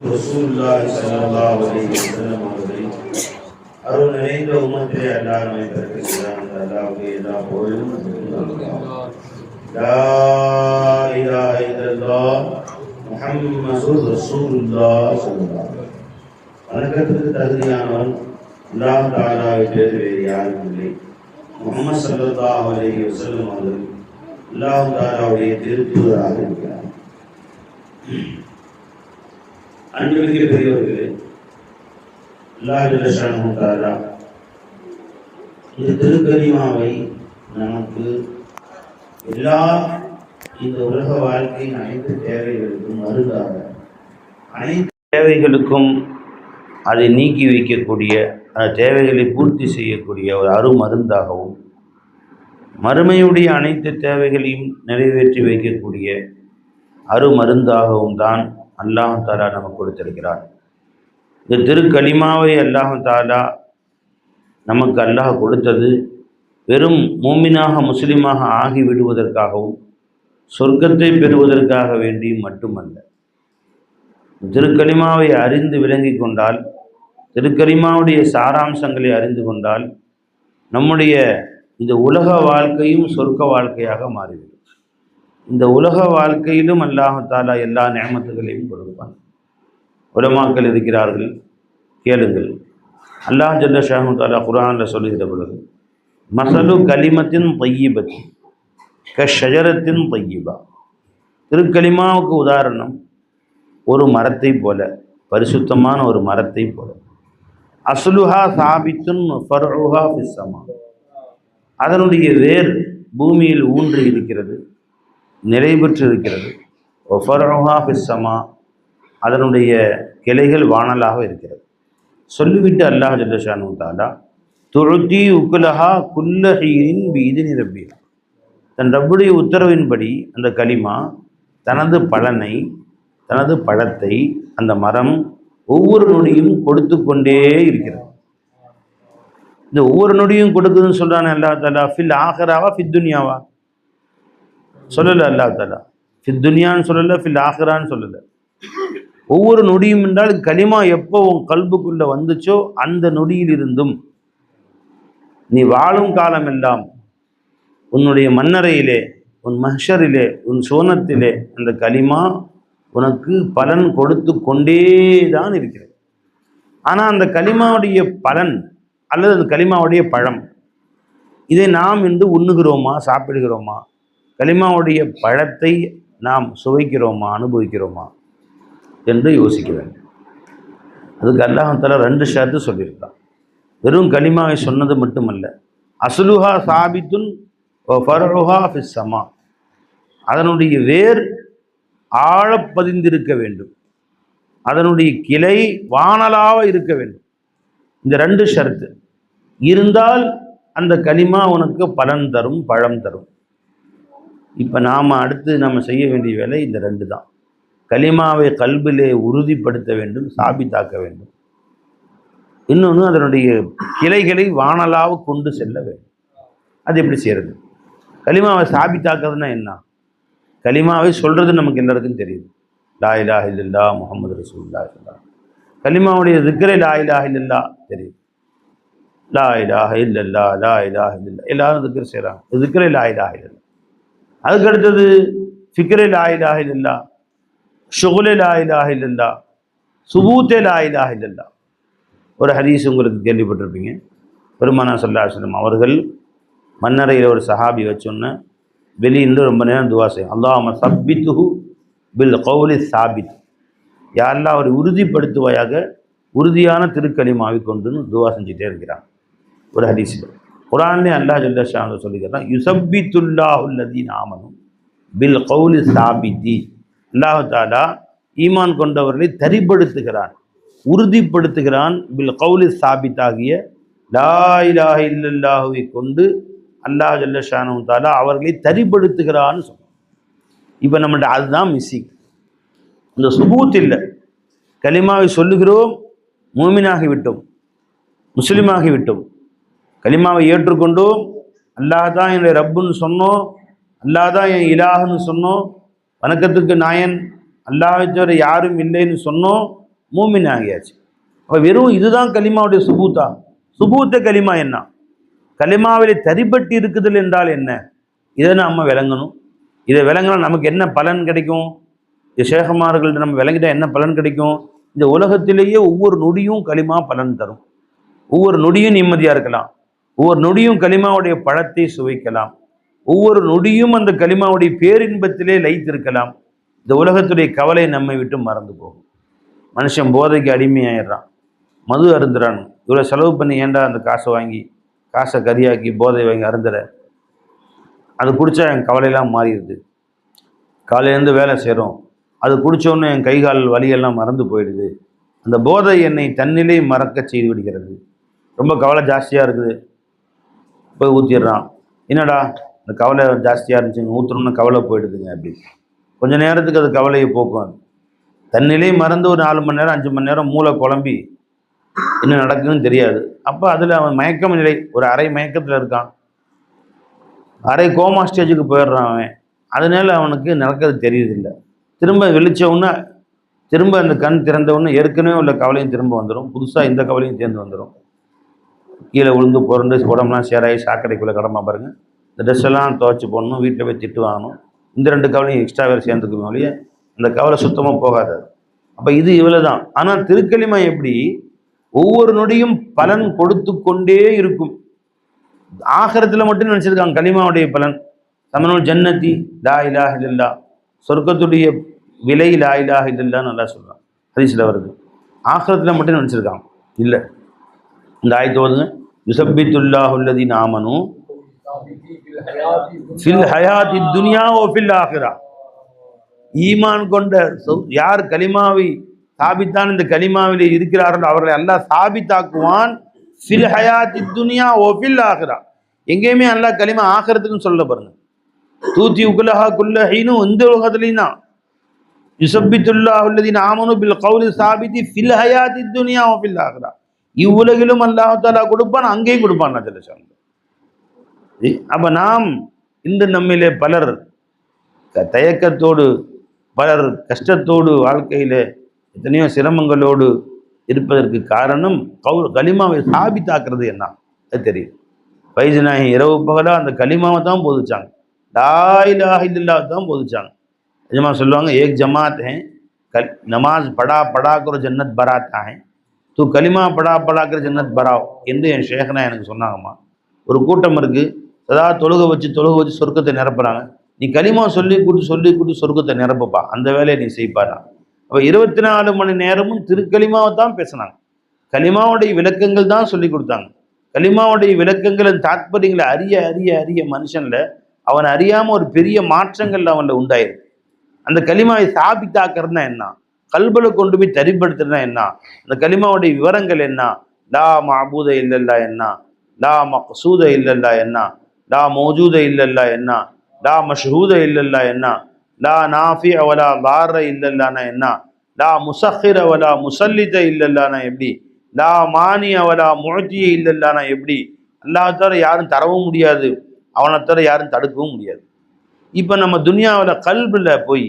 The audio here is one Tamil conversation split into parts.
ரசூலுல்லாஹி ஸல்லல்லாஹு அலைஹி வஸல்லம் அவர்களை அருள் நிறைந்த உம்மத்திலே அல்லாஹ் நம்மை பிறப்பிக்கிறான் அந்த அல்லாஹ்வுக்கு எல்லா புகழும் லா இலாஹ இல்லல்லாஹ் முஹம்மதுர் ரசூலுல்லாஹ் ஸல்லல்லாஹு அலைஹி வஸல்லம். வணக்கத்துக்கு தகுதியானவன் அல்லாஹ் தாலாவை தவிர வேறு யாரும் இல்லை முகமது ஸல்லல்லாஹு அலைஹி வஸல்லம் அவர்கள் அல்லாஹ் தாலாவுடைய திருத்தூதராக இருக்கிறார் அன்புமிக்க பெரியவர்களே அல்லாஹ் இந்த திருக்கரிமாவை நமக்கு எல்லா இந்த உலக வாழ்க்கையின் அனைத்து தேவைகளுக்கும் மருந்தாக அனைத்து தேவைகளுக்கும் அதை நீக்கி வைக்கக்கூடிய அந்த தேவைகளை பூர்த்தி செய்யக்கூடிய ஒரு அருமருந்தாகவும் மறுமையுடைய அனைத்து தேவைகளையும் நிறைவேற்றி வைக்கக்கூடிய அருமருந்தாகவும் தான் அல்லாஹ் தாலா நமக்கு கொடுத்திருக்கிறார். இந்த திருக்கலிமாவை அல்லாஹும் தாலா நமக்கு அல்லாஹ் கொடுத்தது வெறும் மூமினாக முஸ்லீமாக ஆகி விடுவதற்காகவும் சொர்க்கத்தை பெறுவதற்காக வேண்டியும் மட்டுமல்ல. திருக்கலிமாவை அறிந்து விளங்கி கொண்டால் திருக்கலிமாவுடைய சாராம்சங்களை அறிந்து கொண்டால் நம்முடைய இந்த உலக வாழ்க்கையும் சொர்க்க வாழ்க்கையாக மாறிவிடும். இந்த உலக வாழ்க்கையிலும் அல்லாஹாலா எல்லா நியமத்துகளையும் கொடுப்பான். உலமாக்கள் இருக்கிறார்கள். கேளுங்கள். அல்லாஹ் ஜல்ல ஷாஹாலா தாலா குரானில் சொல்லுகிற பொழுது மசலு கலிமத்தின் தையிபத்தி க ஷஜரத்தின் தையிபா. திருக்கலிமாவுக்கு உதாரணம் ஒரு மரத்தை போல பரிசுத்தமான ஒரு மரத்தை போல. அசுலுஹா சாபித்துன் ஃபர்ஹா ஃபிஸ்ஸமா அதனுடைய வேர் பூமியில் ஊன்றி இருக்கிறது நிலை பெற்றிருக்கிறது இருக்கிறது அதனுடைய கிளைகள் வானலாக இருக்கிறது. சொல்லிவிட்டு அல்லாஹ் ஜல்லஷானு தாலா துழுத்தி உக்குலஹா குல்லஹீரின் வீதி நிரம்பியா தன் ரப்புடைய உத்தரவின்படி அந்த களிமா தனது பலனை தனது பழத்தை அந்த மரம் ஒவ்வொரு நொடியும் கொடுத்து கொண்டே இருக்கிறது. இந்த ஒவ்வொரு நொடியும் கொடுக்குதுன்னு சொல்கிறான் அல்லா தாலா ஃபில் ஆஹராவா ஃபித்துனியாவா சொல்லலை அல்லா தாலா. ஃபித் துனியான்னு சொல்லலை ஃபில் ஆஹரான்னு சொல்லலை. ஒவ்வொரு நொடியும் என்றால் களிமா எப்போ உன் கல்புக்குள்ளே வந்துச்சோ அந்த நொடியில் இருந்தும் நீ வாழும் காலம் எல்லாம் உன்னுடைய மன்னரையிலே உன் மஹரிலே உன் சோனத்திலே அந்த களிமா உனக்கு பலன் கொடுத்து கொண்டே தான் இருக்கிறது. ஆனால் அந்த களிமாவுடைய பலன் அல்லது அந்த களிமாவுடைய பழம் இதை நாம் இன்று உண்ணுகிறோமா சாப்பிடுகிறோமா? களிமாவுடைய பழத்தை நாம் சுவைக்கிறோமா அனுபவிக்கிறோமா என்று யோசிக்க வேண்டும். அதுக்கு அல்லாஹால ரெண்டு ஷர்த்து சொல்லியிருக்கான். வெறும் களிமாவை சொன்னது மட்டுமல்ல அசுலுஹா சாபித்துன் ஃபருஹா ஃபிஸ்ஸமா அதனுடைய வேர் ஆழப்பதிந்திருக்க வேண்டும். அதனுடைய கிளை வானலாக இருக்க வேண்டும். இந்த ரெண்டு ஷர்த்து. இருந்தால் அந்த களிமா உனக்கு பலன் தரும் பழம் தரும். இப்போ நாம் அடுத்து நம்ம செய்ய வேண்டிய வேலை இந்த ரெண்டு தான். களிமாவை கல்பிலே உறுதிப்படுத்த வேண்டும் சாபித்தாக்க வேண்டும். இன்னொன்று அதனுடைய கிளைகளை வானலாவு கொண்டு செல்ல வேண்டும். அது எப்படி செய்கிறது களிமாவை சாபித்தாக்குறதுனா என்ன? கலிமாவை சொல்கிறது நமக்கு எல்லாருக்கும் தெரியுது லா இலாஹ இல்லல்லா முகமது ரசூல்லா இல்லா கலிமாவுடைய திக்கரை லா இலாஹ இல்லல்லா தெரியுது லா இலாஹ இல்லல்லா லா இலாஹ இல்லல்லா எல்லாரும் திக்கர் செய்கிறாங்க திக்கரை லா இலாஹ இல்லல்லா அதுக்கு அடுத்தது ஃபிக்ரை இல்லா இலாஹ ஷுகுலே லா இல்லா சுபூத்தே லா இல்லா ஒரு ஹதீஸ் உங்களுக்கு கேள்விப்பட்டிருப்பீங்க. பெருமானா சல்லாஹம் அவர்கள் மன்னரையில் ஒரு சஹாபி வச்சோன்னே வெளியிருந்து ரொம்ப நேரம் துவா செய்யும். அல்லாம சப்பித்துஹு பில் கௌலி சாபித். யாரெல்லாம் அவரை உறுதிப்படுத்துவாயாக உறுதியான திருக்களிமாவை கொண்டுன்னு துவா செஞ்சுட்டே இருக்கிறான். ஒரு ஹதீஸில். குரான்லேயே அல்லாஹ் ஜல்லஷா சொல்லிக்கிறான் யுசபித்துல்லாஹுல்லதி நாமனும் பில் கௌலி சாபித்தி. அல்லாஹு தாலா ஈமான் கொண்டவர்களை தரிப்படுத்துகிறான் உறுதிப்படுத்துகிறான் பில் கௌலி சாபித் ஆகிய லா இலாஹ இல்லல்லாஹுவை கொண்டு அல்லாஹ் ஜல்லஷானு தாலா அவர்களை தரிப்படுத்துகிறான்னு சொன்னான். இப்போ நம்மள்ட்ட அதுதான் மிஸ்ஸிங் இந்த சுபூத் இல்லை. கலிமாவை சொல்லுகிறோம் மூமினாகிவிட்டோம் முஸ்லீமாகிவிட்டோம் கலிமாவை ஏற்றுக்கொண்டோம். அல்லாஹ் தான் என்னுடைய ரப்புன்னு சொன்னோம். அல்லாஹ் தான் என் இலாகன்னு சொன்னோம். வணக்கத்துக்கு நாயன் அல்லாஹை தவிர யாரும் இல்லைன்னு சொன்னோம். மூமின் ஆகியாச்சு. அப்போ வெறும் இதுதான் கலிமாவுடைய சுபூத்தா? சுபூத்த கலிமா என்ன? கலிமாவிலே தரிப்பட்டு இருக்குதல் என்றால் என்ன? இதை நம்ம விளங்கணும். இதை விளங்கினா நமக்கு என்ன பலன் கிடைக்கும்? இந்த சேகமார்கள்ட்ட நம்ம விளங்கிட்டால் என்ன பலன் கிடைக்கும்? இந்த உலகத்திலேயே ஒவ்வொரு நொடியும் களிமா பலன் தரும். ஒவ்வொரு நொடியும் நிம்மதியாக இருக்கலாம். ஒவ்வொரு நொடியும் களிமாவுடைய பழத்தை சுவைக்கலாம். ஒவ்வொரு நொடியும் அந்த களிமாவுடைய பேரின்பத்திலே லைத்திருக்கலாம் இந்த உலகத்துடைய கவலை நம்மை விட்டு மறந்து போகும். மனுஷன் போதைக்கு அடிமையாயிடுறான். மது அருந்துறான். இவ்வளோ செலவு பண்ணி ஏன்டா அந்த காசை வாங்கி காசை கரியாக்கி போதை வாங்கி அருந்துற? அது குடித்தா என் கவலையெல்லாம் மாறிடுது. காலையிலேருந்து வேலை செய்கிறோம் அது குடித்தோன்னே என் கை கால் வலியெல்லாம் மறந்து போயிடுது. அந்த போதை என்னை தன்னிலே மறக்க செய்து விடுகிறது. ரொம்ப கவலை ஜாஸ்தியாக இருக்குது. போய் ஊற்றிடுறான் என்னடா? இந்த கவலை ஜாஸ்தியாக இருந்துச்சுங்க ஊற்றுறோம்னா கவலை போயிடுதுங்க அப்படி. கொஞ்ச நேரத்துக்கு அது கவலையை போக்கும் அது. மறந்து ஒரு நாலு மணி நேரம் அஞ்சு மணி நேரம் மூளை குழம்பி என்ன நடக்குதுன்னு தெரியாது. அப்போ அதில் அவன் மயக்கம் நிலை ஒரு அரை மயக்கத்தில் இருக்கான். அரை கோமா ஸ்டேஜுக்கு போயிடுறான் அவன். அதனால அவனுக்கு நடக்கிறது தெரியுதில்ல திரும்ப வெளிச்சவுன்னா திரும்ப அந்த கண் திறந்த ஏற்கனவே உள்ள கவலையும் திரும்ப வந்துடும் புதுசாக இந்த கவலையும் சேர்ந்து வந்துடும் கீழே விழுந்து புரண்டு உடம்புலாம் சேராகி சாக்கடைக்குள்ளே கடமா பாருங்கள் இந்த ட்ரெஸ் எல்லாம் துவைச்சி போடணும் வீட்டில் போய் திட்டு வாங்கணும். இந்த ரெண்டு கவலையும் எக்ஸ்ட்ரா வேறு சேர்ந்துக்குமே ஒழிய அந்த கவலை சுத்தமாக போகாது. அப்போ இது இவ்வளோ தான் ஆனால் திருக்களிமா எப்படி? ஒவ்வொரு நொடியும் பலன் கொடுத்து கொண்டே இருக்கும். ஆகரத்தில் மட்டும் நினச்சிருக்காங்க களிமாவுடைய பலன். தமிழ் ஜன்னதி லா இலாஹ இல்லா சொர்க்கத்துடைய விலை லா இலாஹ இல்லல்லான்னு நல்லா சொல்கிறான் ஹரிசில் வருது. ஆகரத்தில் மட்டும் நினச்சிருக்காங்க. இல்லை. இந்த ஆயத்து ஓதுங்க யுசப்பித்துல்லாஹுல்லதி நாமனும் ஃபில் ஹயாத்தி துனியா ஓ ஃபில் ஆகிறா ஈமான் கொண்ட யார் கலிமாவை சாபித்தான் இந்த கலிமாவிலே இருக்கிறார்களோ அவர்களை அல்லாஹ் சாபித்தாக்குவான். ஃபில் ஹயாத்தி துனியா ஓ ஃபில் ஆகிறா எங்கேயுமே அல்லாஹ் கலிமா ஆகிறதுக்குன்னு சொல்ல பாருங்க. தூத்தி உகுலஹா குல்லஹீனும் இந்த உலகத்துலையும் தான் யுசப்பித்துல்லாஹுல்லதீன் ஆமனு பில் கௌலி சாபித்தி ஃபில் ஹயாத்தி துனியா ஓ ஃபில் ஆகிறா இவ்வுலகிலும் அல்லாஹாலா கொடுப்பான் அங்கேயும் கொடுப்பான் அதில் சார்ந்து அப்போ நாம் இன்று நம்மிலே பலர் தயக்கத்தோடு பலர் கஷ்டத்தோடு வாழ்க்கையில் எத்தனையோ சிரமங்களோடு இருப்பதற்கு காரணம் கவு கலிமாவை சாபித்தாக்குறது என்ன அது தெரியும். வைஜநாயகி இரவு பகலாக அந்த கலிமாவை தான் போதிச்சாங்க. தாயிலாகில்லா தான் போதிச்சாங்க. நிஜமா சொல்லுவாங்க ஏக் ஜமாத் ஹே கல் நமாஸ் படா படாக்குற ஜன்னத் பராத்தா ஹே. தூ கலிமா படா படாக்கிற ஜன்னத் பராவ் என்று என் ஷேகனா எனக்கு சொன்னாங்கம்மா. ஒரு கூட்டம் இருக்குது சதா தொழுக வச்சு தொழுக வச்சு சொர்க்கத்தை நிரப்புறாங்க. நீ களிமா சொல்லி கூட்டு சொல்லி கூட்டு சொர்க்கத்தை நிரப்புப்பா. அந்த வேலையை நீ செய்ப்பாடா அப்போ இருபத்தி நாலு மணி நேரமும் திருக்களிமாவை தான் பேசினாங்க. களிமாவுடைய விளக்கங்கள் தான் சொல்லி கொடுத்தாங்க. களிமாவுடைய விளக்கங்களின் தாத்பரியங்களை அறிய அறிய அறிய மனுஷனில் அவன் அறியாமல் ஒரு பெரிய மாற்றங்கள் அவனில் உண்டாயிருக்கு. அந்த களிமாவை சாபித்தாக்குறதுனா என்ன? கல்புல கொண்டு போய் தரிப்படுத்துனா என்ன? அந்த கலிமாவுடைய விவரங்கள் என்ன? லா மபூத இல்லல்லா என்ன? லா மக்சூத இல்லல்லா என்ன? லா மௌஜூத இல்லல்லா என்ன? லா மஷ்ஹூத இல்லல்லா என்ன? லா நாஃபி அவலா தார இல்லல்லானா என்ன? லா முசஹிர அவலா முசல்லித இல்லல்லானா எப்படி? லா மானி அவலா முழத்திய இல்லல்லானா எப்படி? அல்லாஹ் தவிர யாரும் தரவும் முடியாது. அவனை தவிர யாரும் தடுக்கவும் முடியாது. இப்போ நம்ம துனியாவில் கல்பில் போய்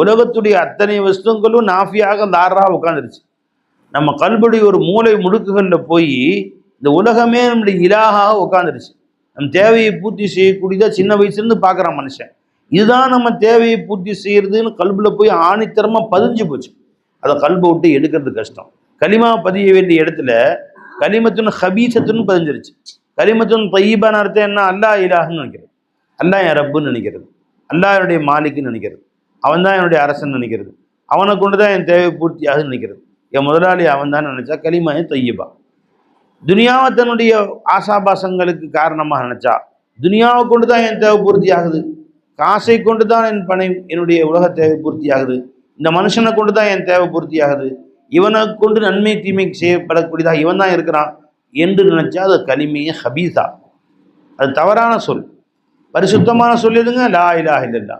உலகத்துடைய அத்தனை வஸ்துங்களும் நாஃபியாக தாரா உட்காந்துருச்சு நம்ம கல்புடைய ஒரு மூளை முடுக்குகளில் போய் இந்த உலகமே நம்முடைய இலாகாக உட்காந்துருச்சு நம்ம தேவையை பூர்த்தி செய்யக்கூடியதாக சின்ன வயசுலேருந்து பார்க்குறான் மனுஷன். இதுதான் நம்ம தேவையை பூர்த்தி செய்கிறதுன்னு கல்பில் போய் ஆணித்தரமாக பதிஞ்சு போச்சு. அதை கல்பை விட்டு எடுக்கிறது கஷ்டம். களிமா பதிய வேண்டிய இடத்துல களிமத்துன்னு ஹபீசத்துன்னு பதிஞ்சிருச்சு. களிமத்துன்னு தையீபான அர்த்தம் என்ன? அல்லாஹ் இலாகன்னு நினைக்கிறது. அல்லாஹ் என் ரப்புன்னு நினைக்கிறது. அல்லாஹ் என்னுடைய மாலிக்குன்னு நினைக்கிறது. அவன் தான் என்னுடைய அரசன் நினைக்கிறது. அவனை கொண்டு தான் என் தேவை பூர்த்தியாக நினைக்கிறது. என் முதலாளி அவன் தான் நினைச்சா கலிமாயே தொய்யபா. துனியாவை தன்னுடைய ஆசாபாசங்களுக்கு காரணமாக நினைச்சா துனியாவை கொண்டு தான் என் தேவை பூர்த்தி ஆகுது காசை கொண்டு தான் என் பணை என்னுடைய உலக தேவை பூர்த்தி ஆகுது இந்த மனுஷனை கொண்டு தான் என் தேவை பூர்த்தி ஆகுது இவனை கொண்டு நன்மை தீமை செய்யப்படக்கூடியதாக இவன் தான் இருக்கிறான் என்று நினைச்சா அது கலிமைய ஹபீசா அது தவறான சொல். பரிசுத்தமான சொல் எதுங்க? லா இலா இல்லல்லா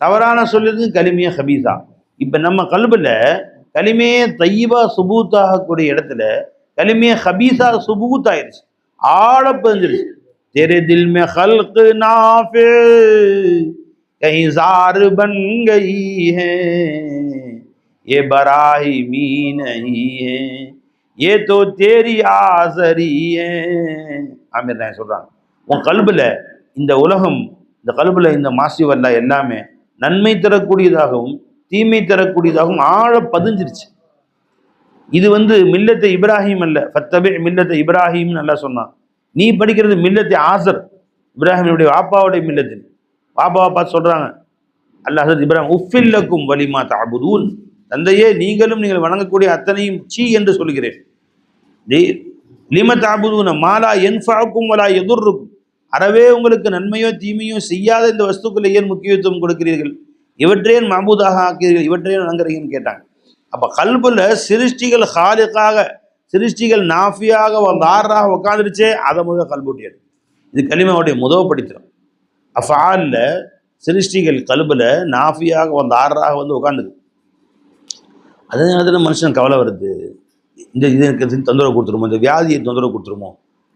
தவறான சொல் எதுங்க கலிமைய ஹபீசா இப்போ நம்ம கல்பில் கலிமையே தையீபா சுபூத் ஆகக்கூடிய இடத்துல கலிமைய ஹபீசா சுபூத் ஆயிருச்சு ஆழ பதிஞ்சிருச்சு तेरे दिल में खल्क नाफे कहीं जार बन गई है ये बराहिमी नहीं है ये तो तेरी ஆசரி ஆமீர் நான் சொல்றான் உன் கல்புல இந்த உலகம் இந்த கல்புல இந்த மாசிவல்ல எல்லாமே நன்மை தரக்கூடியதாகவும் தீமை தரக்கூடியதாகவும் ஆழ பதிஞ்சிருச்சு. இது வந்து மில்லத்தை இப்ராஹிம் அல்ல ஃபத்தபே மில்லத்தை இப்ராஹிம் நல்லா சொன்னான். நீ படிக்கிறது மில்லத்தை ஆசர் இப்ராஹிமுடைய வாப்பாவுடைய மில்லத்தில் பாப்பாவை பார்த்து சொல்கிறாங்க அல்ல ஹசரத் இப்ராஹிம் உஃபில்லக்கும் வலிமா தாபுதூன் தந்தையே நீங்களும் நீங்கள் வணங்கக்கூடிய அத்தனையும் சீ என்று சொல்கிறேன். லிம தாபுதூன மாலா என்ஃபாக்கும் வலா எதுர்ருக்கும் அறவே உங்களுக்கு நன்மையோ தீமையோ செய்யாத இந்த வஸ்துக்களை ஏன் முக்கியத்துவம் கொடுக்கிறீர்கள்? இவற்றையும் மபூதாக ஆக்கிறீர்கள் இவற்றையும் வணங்குறீங்கன்னு கேட்டாங்க. அப்போ கல்புல சிருஷ்டிகள் ஹாலிக்காக சிருஷ்டிகள் நாஃபியாக தாராக உட்காந்துருச்சே அதை முதல் கல்பூட்டியது இது கலிமாவுடைய முதல் படித்திரம். அஃபாலில் சிருஷ்டிகள் கல்புல நாஃபியாக வந்த ஆறாக வந்து உட்காந்துது அதே நேரத்தில் மனுஷன் கவலை வருது. இந்த இது எனக்கு தொந்தரவு கொடுத்துருமோ? இந்த வியாதியை தொந்தரவு கொடுத்துருமோ?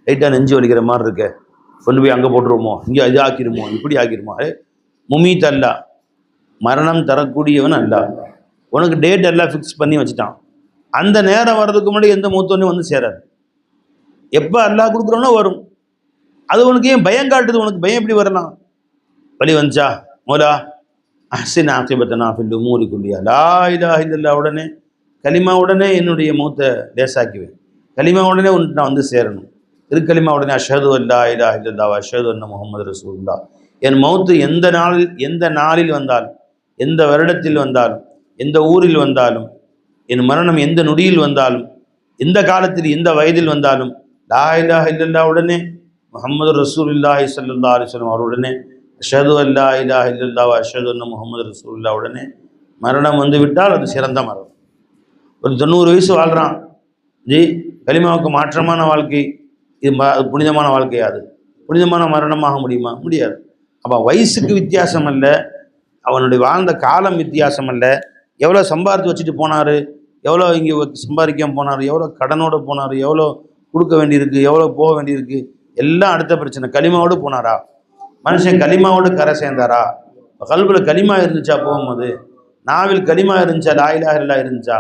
லைட்டாக நெஞ்சு வலிக்கிற மாதிரி இருக்க. கொண்டு போய் அங்கே போட்டுருவோமோ? இங்கே இது ஆக்கிருமோ இப்படி ஆக்கிருமோ முமீத் அல்லா. மரணம் தரக்கூடியவன் அல்ல. உனக்கு டேட் எல்லாம் ஃபிக்ஸ் பண்ணி வச்சுட்டான். அந்த நேரம் வர்றதுக்கு முன்னாடி எந்த மூத்தோனையும் வந்து சேராது. எப்போ அல்லாஹ் கொடுக்குறோனோ வரும். அது உனக்கு ஏன் பயம் காட்டுது? உனக்கு பயம் எப்படி வரலாம்? வழி வந்துச்சா? மோலா அஹ்சின் ஆக்கிபத்தனா ஃபில்லு மூலி குல்லியா. லா இதா இல்லல்லா உடனே களிமா உடனே என்னுடைய மூத்த லேசாக்கிவேன். களிமா உடனே உன்ட்டு நான் வந்து சேரணும். திருக்கலிமா உடனே அஷது அல்லா இலா இல்லல்லா அஷது அன்ன முகமது ரசூல்லா என் மௌத்து எந்த நாளில் எந்த நாளில் வந்தாலும் எந்த வருடத்தில் வந்தாலும் எந்த ஊரில் வந்தாலும் என் மரணம் எந்த நொடியில் வந்தாலும் எந்த காலத்தில் எந்த வயதில் வந்தாலும் லா இலாஹ இல்லல்லா உடனே முகமது ரசூலுல்லாஹி ஸல்லல்லாஹு அலைஹி வஸல்லம் அவருடனே அஷது அல்லா இலாஹ இல்லல்லாவா அஷது அன்ன முகமது ரசூல்லா உடனே மரணம் வந்து விட்டால் அது சிறந்த மரணம். ஒரு தொண்ணூறு வயசு வாழ்கிறான் ஜி கலிமாவுக்கு மாற்றமான வாழ்க்கை. இது அது புனிதமான வாழ்க்கையா அது. புனிதமான மரணமாக முடியுமா? முடியாது. அப்போ வயசுக்கு வித்தியாசம் அல்ல அவனுடைய வாழ்ந்த காலம் வித்தியாசம் அல்ல எவ்வளோ சம்பாரித்து வச்சுட்டு போனார் எவ்வளோ இங்கே சம்பாதிக்காமல் போனார் எவ்வளோ கடனோடு போனார் எவ்வளோ கொடுக்க வேண்டியிருக்கு எவ்வளோ போக வேண்டியிருக்கு எல்லாம் அடுத்த பிரச்சனை. களிமாவோடு போனாரா? மனுஷன் களிமாவோடு கரை சேர்ந்தாரா? கல்பில் களிமா இருந்துச்சா போகும்போது? நாவில் களிமா இருந்துச்சா? லாயிலாக இருந்துச்சா?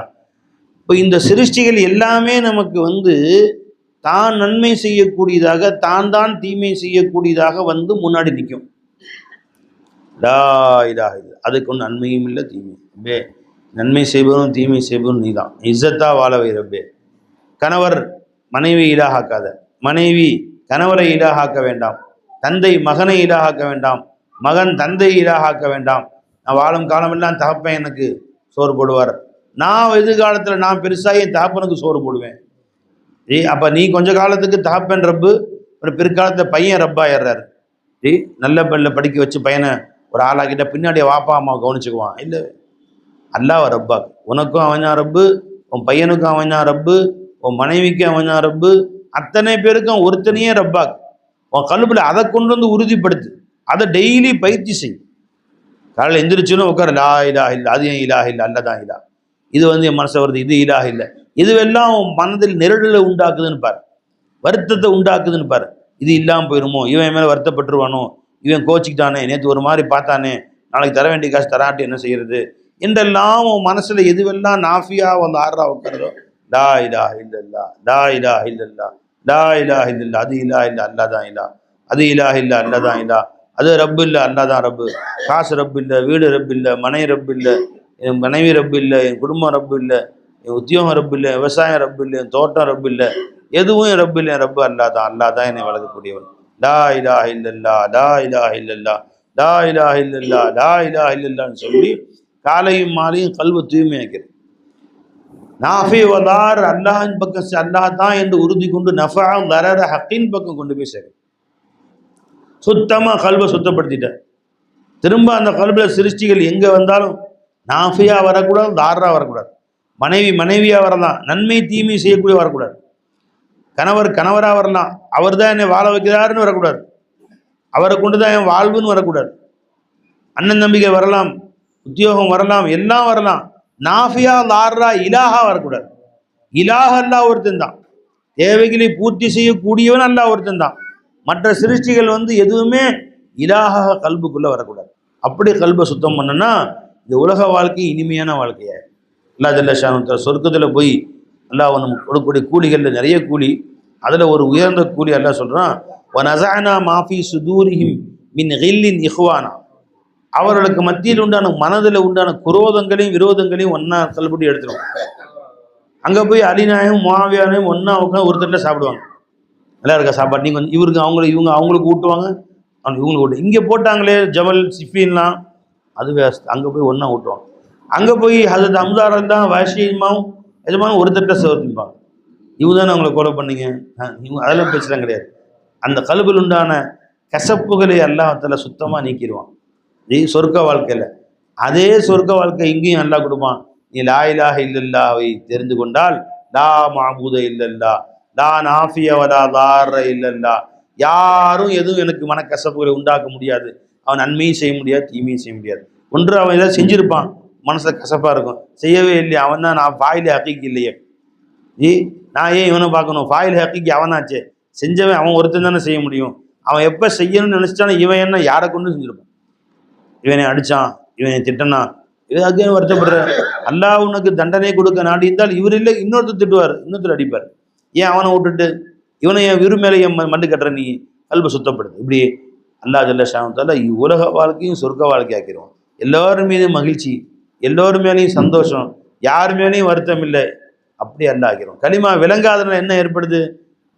இப்போ இந்த சிருஷ்டிகள் எல்லாமே நமக்கு வந்து தான் நன்மை செய்யக்கூடியதாக தான் தான் தீமை செய்யக்கூடியதாக வந்து முன்னாடி நிற்கும் லா இலாஹ அதுக்கு ஒன்றும் நன்மையும் இல்லை தீமை பே நன்மை செய்பவரும் தீமை செய்பவரும் நீ தான் இஸ்ஸத்தாக வாழ வைரப்பே கணவர் மனைவி ஈடாகாக்காத மனைவி கணவரை ஈடாகாக்க வேண்டாம். தந்தை மகனை ஈடாகாக்க வேண்டாம். மகன் தந்தை ஈடாகாக்க வேண்டாம். நான் வாழும் காலமெல்லாம் தகப்பன் எனக்கு சோறு போடுவார். நான் எதிர்காலத்தில் நான் பெருசாக என் தகப்பனுக்கு சோறு போடுவேன். ஏ அப்போ நீ கொஞ்ச காலத்துக்கு தகப்பன் ரப்பு ஒரு பிற்காலத்தில் பையன் ரப்பாயிடுறாரு. ஜி நல்ல பெண்ணில் படிக்க வச்சு பையனை ஒரு ஆளாக்கிட்ட பின்னாடி வாப்பா அம்மா கவனிச்சுக்குவான். இல்லை. அல்லாஹ் ரப்பா. உனக்கும் அவன் தான் ரப்பு உன் பையனுக்கும் அவன் ரப்பு உன் மனைவிக்கும் அவன் ரப்பு. அத்தனை பேருக்கும் ஒருத்தனையே ரப்பா. உன் கழுப்பில் அதை கொண்டு வந்து உறுதிப்படுத்து. அதை டெய்லி பயிற்சி செய். காலையில் எந்திரிச்சுன்னு உட்கார. லா இலா இல்லை அது ஏன் இலா இல்லை அல்லதான் இலா இது வந்து என் மனசை வருது இது இலா இல்லை. இதுவெல்லாம் உன் மனதில் நெருடலை உண்டாக்குதுன்னு பாரு. வருத்தத்தை உண்டாக்குதுன்னு பாரு. இது இல்லாமல் போயிருமோ? இவன் மேலே வருத்தப்பட்டுருவானோ? இவன் கோச்சிக்கிட்டானே? நேற்று ஒரு மாதிரி பார்த்தானே? நாளைக்கு தர வேண்டிய காசு தராட்டி என்ன செய்யறது? என்றெல்லாம் உன் மனசில் எதுவெல்லாம் நாஃபியா வந்து ஆடுறா உட்காரோ டா இடா இல்லல்லா டா இடா இல்லல்லா டா இலா இல்லல்லா அது இல்லா இல்லை அல்லா தான் இல்லா அது இலா இல்லை அல்லா தான் இல்லா அது ரப்பு இல்லை அல்லா தான் ரப்பு. காசு ரப்பு இல்லை வீடு ரப்பு இல்லை மனை ரப்பு இல்லை என் மனைவி ரப்பு இல்லை என் குடும்பம் ரப்பு இல்லை. உத்தியோகம் ரப்பு இல்லை விவசாயம் ரப்பு இல்லை என் தோட்டம் ரப்பு இல்லை எதுவும் என் ரப்பு இல்லை என் ரப்பு அல்லா தான். அல்லா தான் என்னை வளர்க்கக்கூடியவன். டா இலா இல்லல்லா டா இலா இல்லல்லா டா இலா இல்லல்லா டா இலா இல்லல்லான்னு சொல்லி காலையும் மாலையும் கல்வை தூய்மையாக்கிறது நாஃபி வதார் அல்லாஹின் பக்கம் அல்லாஹ் தான் என்று உறுதி கொண்டு நஃபா லரர ஹக்கின் பக்கம் கொண்டு போய் சேர்க்கும் சுத்தமாக கல்வை சுத்தப்படுத்திட்டேன். திரும்ப அந்த கல்வில சிருஷ்டிகள் எங்கே வந்தாலும் நாஃபியாக வரக்கூடாது தாரா வரக்கூடாது. மனைவி மனைவியாக வரலாம். நன்மை தீமை செய்யக்கூடிய வரக்கூடாது. கணவர் கணவராக வரலாம். அவர் தான் என்னை வாழ வைக்கிறாருன்னு வரக்கூடாது. அவரை கொண்டு தான் என் வாழ்வுன்னு வரக்கூடாது. அண்ணன் நம்பிக்கை வரலாம். உத்தியோகம் வரலாம். எல்லாம் வரலாம். நாஃபியா லாரா இலாஹா வரக்கூடாது. இலாக அல்லா ஒருத்தன் தான். தேவைகளை பூர்த்தி செய்யக்கூடியவன் அல்லா ஒருத்தன் தான். மற்ற சிருஷ்டிகள் வந்து எதுவுமே இலாக கல்புக்குள்ளே வரக்கூடாது. அப்படி கல்பை சுத்தம் பண்ணுன்னா இந்த உலக வாழ்க்கை இனிமையான வாழ்க்கையா அல்லா ஜல்லஷான சொர்க்கத்தில் போய் அல்லாஹ் நமக்கு கொடுக்கக்கூடிய கூலிகளில் நிறைய கூலி அதில் ஒரு உயர்ந்த கூலி அல்லா சொல்கிறான் வனசானா மாஃபி சுதூரிஹிம் மின் ஹில்லின் இஹ்வானா. அவர்களுக்கு மத்தியில் உண்டான மனதில் உண்டான குரோதங்களையும் விரோதங்களையும் ஒன்றா தள்ளுபடி எடுத்துருவாங்க அங்கே போய் அலிநாயும் மாவியானையும் ஒன்றா உட்காந்து ஒரு தட்டில் சாப்பிடுவாங்க. நல்லா இருக்கா சாப்பாடு? நீங்கள் வந்து இவருக்கு அவங்களுக்கு இவங்க அவங்களுக்கு ஊட்டுவாங்க? அவங்க இவங்களுக்கு ஊட்டு. இங்கே போட்டாங்களே ஜமல் சிஃபின்லாம் அது வேஸ்ட். அங்கே போய் ஒன்றா ஊட்டுவாங்க. அங்கே போய் ஹசரத் அம்சாரம் தான் வயசியமாவும் எதுமாவும் ஒரு தட்டில் சேர்த்துப்பாங்க இவங்க தானே அவங்கள கொலை பண்ணீங்க? இவங்க அதெல்லாம் பேசுகிறாங்க கிடையாது. அந்த கழுவில் உண்டான கசப்புகளை அல்லாஹத்தில் சுத்தமாக நீக்கிடுவான். நீ சொர்க்க வாழ்க்கையில். அதே சொர்க்க வாழ்க்கை இங்கேயும் நல்லா கொடுப்பான். நீ லா இலாஹ இல்லல்லாவை தெரிந்து கொண்டால் லா மாபூத இல்லல்லா லா நாஃபியவலா தார இல்லல்லா. யாரும் எதுவும் எனக்கு மனக்கசப்புகளை உண்டாக்க முடியாது. அவன் நன்மையும் செய்ய முடியாது தீமையும் செய்ய முடியாது. ஒன்று அவன் ஏதாவது செஞ்சிருப்பான். மனசில் கசப்பாக இருக்கும். செய்யவே இல்லையா அவன் தான் நான் ஃபாயில் ஹக்கிக்கு இல்லையே. ஜி நான் ஏன் இவனை பார்க்கணும்? ஃபாயில் ஹக்கிக்கு அவனாச்சே. செஞ்சவன் அவன் ஒருத்தன் தானே செய்ய முடியும். அவன் எப்போ செய்யணும்னு நினச்சிட்டானோ இவன் என்ன யாரை கொண்டு செஞ்சிருப்பான்? இவனை அடித்தான் இவனை திட்டனான். இதுக்கு வருத்தப்படுற. அல்லாஹ் உனக்கு தண்டனை கொடுக்க நாடி இருந்தால் இவர் இல்லை இன்னொருத்தர் திட்டுவார் இன்னொருத்தர் அடிப்பார். ஏன் அவனை விட்டுட்டு? இவனை என் விரு மேலே என் ம- மண்டு கட்டுற நீ அல்ப சுத்தப்படுது இப்படி அல்லாஹ் ஜல்ல ஷாமத்தால உலக வாழ்க்கையும் சொர்க்க வாழ்க்கையாக்கிடுவான். எல்லோரும் மீது மகிழ்ச்சி. எல்லோரும் மேலேயும் சந்தோஷம் யார் மேலேயும் வருத்தம் இல்லை அப்படி அல்ல ஆக்கிறோம் களிமா விளங்காதனால என்ன ஏற்படுது?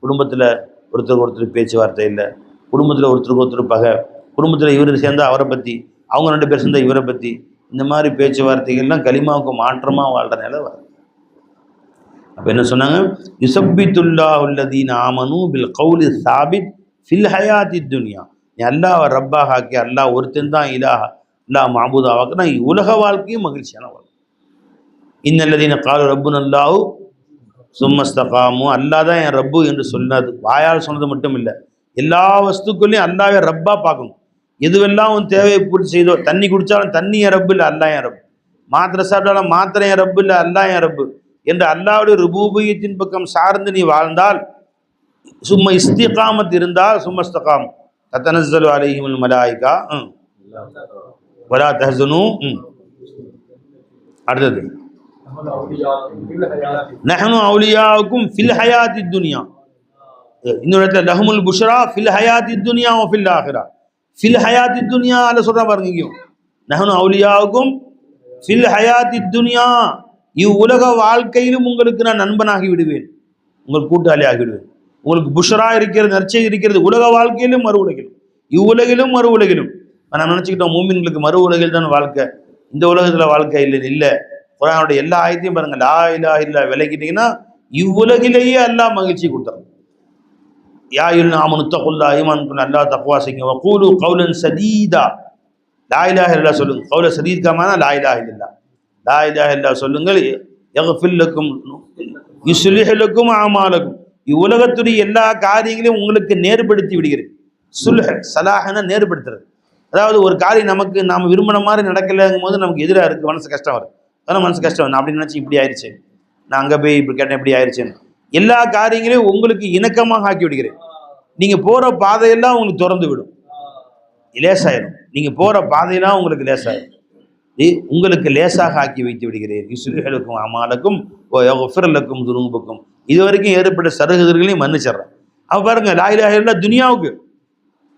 குடும்பத்தில் ஒருத்தருக்கு ஒருத்தர் பேச்சுவார்த்தை இல்லை. குடும்பத்தில் ஒருத்தருக்கு ஒருத்தர் பகை. குடும்பத்தில் இவர் சேர்ந்தா அவரை பற்றி அவங்க ரெண்டு பேர் சேர்ந்தா இவரை பற்றி இந்த மாதிரி பேச்சுவார்த்தைகள்லாம் களிமாவுக்கு மாற்றமாக வாழ்கிற நிலை வரும் அப்போ என்ன சொன்னாங்க? யுசப்பித்துல்லா உள்ளதீன் ஆமனு பில் கவுலி சாபித் ஃபில் ஹயாத்தி துனியா. நீ அல்லாஹ் ரப்பாக ஆக்கி அல்லாஹ் ஒருத்தன் தான் இலாஹா. அல்லாஹ் மாபூதாவாக்குனா உலக வாழ்க்கையும் மகிழ்ச்சியான வாழ்க்கை இன்னல்லதீன காலு ரப்புன் அல்லாஹு சும்மஸ்தகாமு அல்லாஹ் தான் என் ரப்பு என்று சொன்னது வாயால் சொன்னது மட்டும் இல்லை எல்லா வஸ்துக்களையும் அல்லாவே ரப்பா பார்க்கணும் எதுவெல்லாம் உன் தேவையை பூர்த்தி செய்தோ தண்ணி குடித்தாலும் தண்ணி என் ரப்பு இல்லை அல்லாஹ் என் ரப்பு மாத்திரை சாப்பிட்டாலும் மாத்திரை என் ரப்பு இல்லை அல்லாஹ் என் ரப்பு என்று அல்லாவுடைய ருபூபியத்தின் பக்கம் சார்ந்து நீ வாழ்ந்தால் சும்மா இஸ்திகாமத் இருந்தால் சும்மஸ்தகாம் தத்தனசல் அலைஹிமுல் மலாய்கா ம் வலா தஹசனு. அடுத்தது. நஹனு அவுலியாவுக்கும் ஃபில் ஹயாத்தி துனியா. இன்னொரு இடத்துல லஹமுல் புஷ்ரா ஃபில் ஹயாத்தி துனியா ஓ ஃபில் ஆஹிரா. ஃபில் ஹயாத்தி துனியா அல்ல சொல்கிறா பாருங்க இங்கேயும். நஹனு அவுலியாவுக்கும் ஃபில் ஹயாத்தி துனியா. உலக வாழ்க்கையிலும் உங்களுக்கு நான் நண்பனாகி விடுவேன். உங்கள் கூட்டாளி ஆகிவிடுவேன். உங்களுக்கு புஷரா இருக்கிறது நற்செய்தி இருக்கிறது உலக வாழ்க்கையிலும் மறு உலகிலும். இவ்வுலகிலும் மறு உலகிலும். நம்ம நினச்சிக்கிட்டோம் மூமின்களுக்கு மறு உலகில் தான் வாழ்க்கை. இந்த உலகத்தில் வாழ்க்கை இல்லை இல்லை. குரானுடைய எல்லா ஆயத்தையும் பாருங்கள் லா இல்லா இல்லா விலகிட்டீங்கன்னா இவ்வுலகிலேயே அல்லா மகிழ்ச்சி கொடுத்தாங்க யா இல் ஆமனுத்தகுல்லா ஈமான் கொண்டு அல்லாஹ் தக்வா செய்யுங்க. கவுலன் சதீதா. லா இலாஹ இல்லா சொல்லுங்க. கவுல சதீத் லாயிலா லா இல்லா. லா இலாஹ இல்லா சொல்லுங்கள். எகஃபில்லுக்கும் யுஸ்லிஹலுக்கும் ஆமாலுக்கும் இவ்வுலகத்துடைய எல்லா காரியங்களையும் உங்களுக்கு நேர்படுத்தி விடுகிறது சுல்ஹ சலாஹன நேர்படுத்துறது. அதாவது ஒரு காரியம் நமக்கு நாம் விரும்பின மாதிரி நடக்கலைங்கும் போது நமக்கு எதிராக இருக்குது மனசு கஷ்டம் வரும் அதான் மனசு கஷ்டம் நான் அப்படி நினச்சி இப்படி ஆயிடுச்சு நான் அங்கே போய் இப்படி கேட்டேன் இப்படி ஆயிடுச்சுன்னு எல்லா காரியங்களையும் உங்களுக்கு இணக்கமாக ஆக்கி விடுகிறேன். நீங்கள் போகிற பாதையெல்லாம் உங்களுக்கு திறந்து விடும். லேசாயிடும் நீங்கள் போகிற பாதையெல்லாம் உங்களுக்கு லேசாயிடும் உங்களுக்கு லேசாக ஆக்கி வைத்து விடுகிறேன். இசுர்களுக்கும் அமாலுக்கும் ஃபிரலுக்கும் துரும்புக்கும் இது வரைக்கும் ஏற்பட்ட சருகுதர்களையும் மன்னிச்சிடுறேன். அவ பாருங்க லாயிலாக துனியாவுக்கு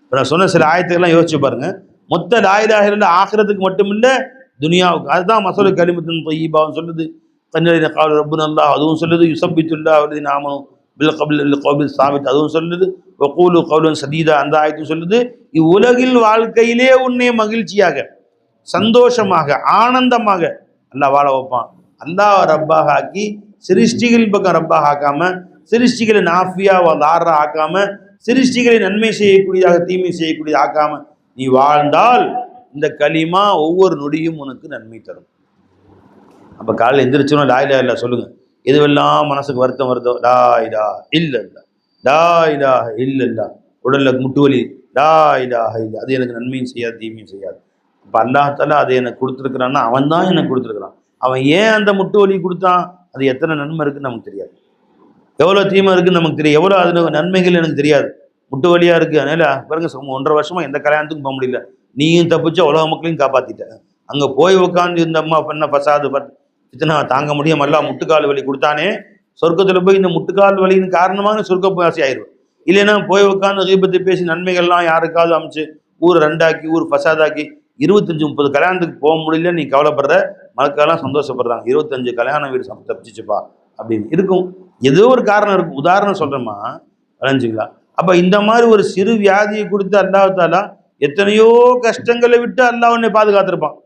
இப்போ நான் சொன்ன சில ஆயத்துக்கெல்லாம் யோசிச்சு பாருங்க. மொத்த லாயிலாக ஆகிறதுக்கு மட்டுமில்லை துனியாவுக்கு. அதுதான் மசோல கலிமத்தின் தொய்யீபாவும் சொல்லுது கண்ணலின கால ரப்பு நல்லா அதுவும் சொல்லுது யுசப்பித்துல்லா அவரது நாமனும் பில் கபில் கோபில் சாபித். அதுவும் சொல்லுது ஒக்கூலு கவுலன் சதீதா. அந்த ஆயத்தும் சொல்லுது இவ்வுலகில் வாழ்க்கையிலே உன்னை மகிழ்ச்சியாக சந்தோஷமாக ஆனந்தமாக நல்லா வாழ வைப்பான். அல்லாஹ் ரப்பாக ஆக்கி சிருஷ்டிகள் பக்கம் ரப்பாக ஆக்காம சிருஷ்டிகளை நாஃபியா தாரா ஆக்காம சிருஷ்டிகளை நன்மை செய்யக்கூடியதாக தீமை செய்யக்கூடியதாக ஆக்காம நீ வாழ்ந்தால் இந்த களிமா ஒவ்வொரு நொடியும் உனக்கு நன்மை தரும். அப்போ காலையில் எந்திரிச்சோன்னா டாய்டா இல்லை சொல்லுங்க. எதுவெல்லாம் மனசுக்கு வருத்தம் வருதோ டாய்டா இல்ல இல்ல லாயிலா இல்ல இல்ல உடல்ல முட்டு வலி லாயிலா இல்ல அது எனக்கு நன்மையும் செய்யாது தீமையும் செய்யாது. அப்போ அல்லாஹால அதை எனக்கு கொடுத்துருக்குறான்னா அவன் தான் எனக்கு கொடுத்துருக்குறான். அவன் ஏன் அந்த முட்டு வலி கொடுத்தான்? அது எத்தனை நன்மை இருக்குன்னு நமக்கு தெரியாது. எவ்வளோ தீமை இருக்குன்னு நமக்கு தெரியும் எவ்வளோ அதில் நன்மைகள் எனக்கு தெரியாது. முட்டு வலியாக இருக்குது அதனால பாருங்க சும்மா ஒன்றரை வருஷமா எந்த கல்யாணத்துக்கும் போக முடியல. நீயும் தப்பிச்ச உலக மக்களையும் காப்பாற்றிட்டேன் அங்கே போய் உட்காந்து இந்த அம்மா பண்ண பசாது பத் ஃபித்னா தாங்க முடியாம எல்லாம் முட்டுக்கால் வலி கொடுத்தானே சொர்க்கத்தில் போய் இந்த முட்டுக்கால் வலியின் காரணமாக சொர்க்க வாசி ஆயிடும் இல்லைன்னா போய் உட்காந்து தீபத்தை பேசி நன்மைகள்லாம் யாருக்காவது அமைச்சு ஊர் ரெண்டாக்கி ஊர் ஃபசாதாக்கி இருபத்தஞ்சு முப்பது கல்யாணத்துக்கு போக முடியல நீ கவலைப்படுற மக்கள்லாம் சந்தோஷப்படுறாங்க. இருபத்தஞ்சு கல்யாணம் வீடு தப்பிச்சிச்சுப்பா அப்படின்னு. இருக்கும். ஏதோ ஒரு காரணம் இருக்கும் உதாரணம் சொல்றேம்மா. விளைஞ்சுங்களா அப்ப இந்த மாதிரி ஒரு சிறு வியாதியை கொடுத்து அல்லாஹாலா எத்தனையோ கஷ்டங்களை விட்டு அல்லாஹ் உன்னை பாதுகாத்திருப்பான்.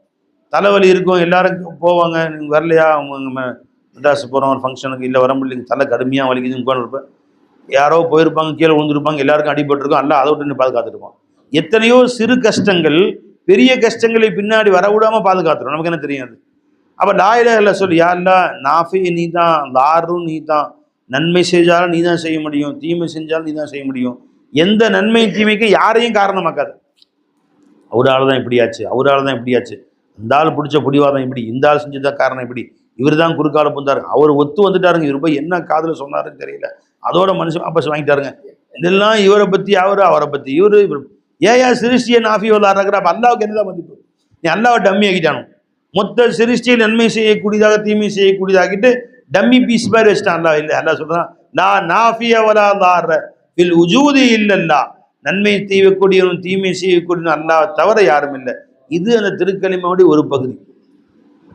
தலைவலி இருக்கும். எல்லாரும் போவாங்க. நீங்கள் வரலையா? அவங்க மெட்ராஸ் போகிறோம் ஒரு ஃபங்க்ஷனுக்கு இல்லை வர முடியல. தலை கடுமையாக வலிக்குதுன்னு உட்காந்துருப்பேன் யாரோ போயிருப்பாங்க கீழே விழுந்துருப்பாங்க. எல்லாருக்கும் அடிபட்டிருக்கும். அல்ல அதை விட்டு நீ பாதுகாத்துருப்பான். எத்தனையோ சிறு கஷ்டங்கள் பெரிய கஷ்டங்களை பின்னாடி வர விடாம பாதுகாத்துரும். நமக்கு என்ன தெரியாது அப்போ லாயில இல்லை சொல்லி. யாருலா நாஃபி நீ தான் லாரும் நீ தான் நன்மை செஞ்சாலும் நீ தான் செய்ய முடியும். தீமை செஞ்சாலும் நீ தான் செய்ய முடியும். எந்த நன்மை தீமைக்கும் யாரையும் காரணமாக்காது. அவரால் தான் இப்படியாச்சு அவரால் தான் இப்படியாச்சு. இந்த ஆள் பிடிச்ச பிடிவாதம் இப்படி இந்த ஆள் செஞ்சதா காரணம் இப்படி. இவர் தான் குறுக்கால புந்தாரு. அவர் ஒத்து வந்துட்டாருங்க. இவர் போய் என்ன காதில் சொன்னாருன்னு தெரியல. அதோட மனுஷன் வாபஸ் வாங்கிட்டாருங்க. இதெல்லாம் இவரை பற்றி அவர் அவரை பற்றி இவரு இவர். ஏன் ஏன் சிருஷ்டியை நாஃபி விளாட்றாங்க அப்போ அல்லாவுக்கு என்னதான் மதிப்பு? நீ அல்லாவை டம்மி ஆகிட்டானும் மொத்த சிருஷ்டியை நன்மை செய்யக்கூடியதாக தீமை செய்யக்கூடியதாகிட்டு டம்மி பீஸ் மாதிரி வச்சுட்டான். அல்லா இல்லை அல்லா சொல்றான் லா நாஃபிய வலா இல் பில் உஜூதி இல்லல்லா நன்மை செய்யக்கூடியவனும் தீமை செய்யக்கூடியவனும் அல்லா தவிர யாரும் இல்லை. இது அந்த திருக்கலிமாவுடைய ஒரு பகுதி.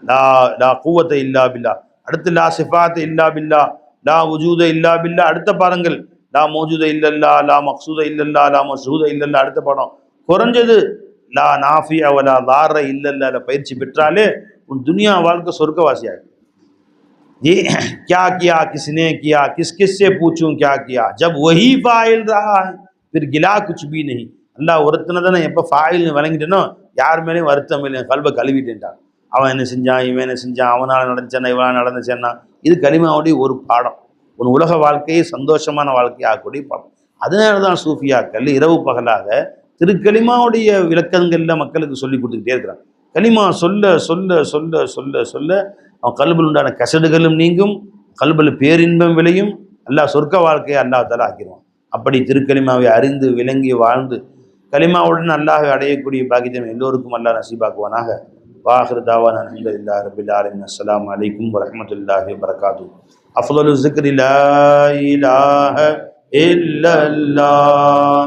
லா லா கூவத்தை இல்லா பில்லா அடுத்து லா சிஃபாத்தை இல்லா பில்லா லா உஜூத இல்லா பில்லா அடுத்த பாடங்கள். லா மோஜூத இல்லல்லா லா மக்சூத இல்லல்லா லா மசூத இல்லல்லா அடுத்த பாடம். குறைஞ்சது லா நாஃபியா வலா லார இல்லல்லா பயிற்சி பெற்றாலே உன் துனியா வாழ்க்கை சொர்க்கவாசியாகும் ये क्या किया किसने किया किस किस से पूछूं क्या किया जब वही फाइल रहा है फिर गिला कुछ भी नहीं அல்லாஹ் ஒருத்தனை தானே எப்போ ஃபாயில்னு விளங்கிட்டேனோ யார் மேலேயும் வருத்தம் இல்லை என் கல்வை கழுவிட்டேன்ட்டான் அவன் என்ன செஞ்சான் இவன் என்ன செஞ்சான் அவனால் நடந்துச்சானா இவனால் நடந்துச்சேன்னா இது கலிமாவுடைய ஒரு பாடம் உன் உலக வாழ்க்கையை சந்தோஷமான வாழ்க்கையை ஆக்கக்கூடிய பாடம் அதனால தான் சூஃபியாக்கள் இரவு பகலாக திருக்கலிமாவுடைய விளக்கங்களில் மக்களுக்கு சொல்லி கொடுத்துக்கிட்டே இருக்கிறான் கலிமா சொல்ல சொல்ல சொல்ல சொல்ல சொல்ல அவன் கல்பில் உண்டான கசடுகளும் நீங்கும் கல்பில் பேரின்பம் விளையும் அல்லாஹ் சொர்க்க வாழ்க்கையை அல்லாஹ் தலா ஆக்கிடுவான் அப்படி திருக்கலிமாவை அறிந்து விளங்கி வாழ்ந்து கலிமாவுடன் அல்லாஹ் அடையக்கூடிய பாக்கியம் எல்லோருக்கும் அல்லாஹ் நசீபாக்குவானாக வாஹிர் தாவான் அலமதுல்லா ரபில் ஆலமின் அஸ்ஸலாமு அலைக்கும் வரஹ்மத்துல்லாஹி வரகாத்து அஃதலு ذكر لا إله إلا الله